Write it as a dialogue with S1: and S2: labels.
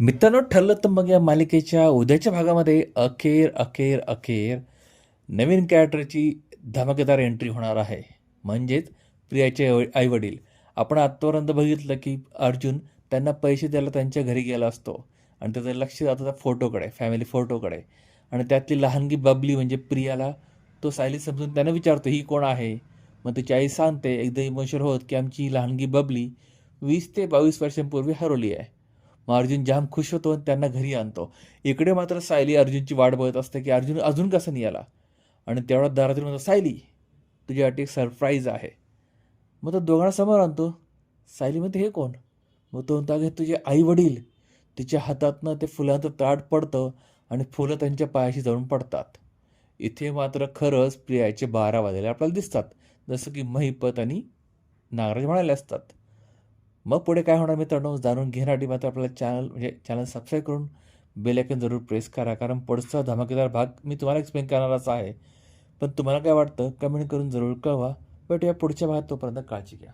S1: मित्रांनो ठरलं तर मग या मालिकेच्या उद्याच्या भागामध्ये अखेर अखेर अखेर नवीन कॅरेक्टरची धमाकेदार एंट्री होणार आहे. म्हणजेच प्रियाचे आई वडील आपण आत्तापर्यंत बघितलं की अर्जुन त्यांना पैसे द्यायला त्यांच्या घरी गेला असतो. आणि त्याचं लक्ष जातं त्या फोटोकडे फॅमिली फोटोकडे आणि त्यातली लहानगी बबली म्हणजे प्रियाला तो सायली समजून त्यानं विचारतो ही कोण आहे? मग तिची आई सांगते एकदा इमोशनल होत की आमची लहानगी बबली वीस ते बावीस वर्षांपूर्वी हरवली आहे. मग अर्जुन जाम खुश होतो आणि त्यांना घरी आणतो. इकडे मात्र सायली अर्जुनची वाट बघत असते की अर्जुन अजून कसा नाही आला आणि तेवढा दारातून म्हणतो सायली तुझ्यासाठी एक सरप्राईज आहे. मग तो दोघांना समोर आणतो सायली म्हणते हे कोण? मग तो म्हणतो अगे तुझे आई वडील तिच्या हातातनं ते फुलांचं ताट पडतं आणि फुलं त्यांच्या पायाशी जाऊन पडतात. इथे मात्र खरंच प्रियाचे बारा वाजलेले आपल्याला दिसतात. जसं की महिपत आणि नागराज म्हणाले असतात. मग पुढे काय होणार मित्रांनो? जाणून घेण्यासाठी मात्र आपल्याला चॅनल म्हणजे चॅनल सबस्क्राईब करून बेल जरूर प्रेस करा. कारण पुढचा धमाकेदार भाग मी तुम्हाला एक्सप्लेन करणारच आहे. पण तुम्हाला काय वाटतं? कमेंट करून जरूर कळवा. भेटूया पुढच्या भागात. तोपर्यंत काळजी घ्या.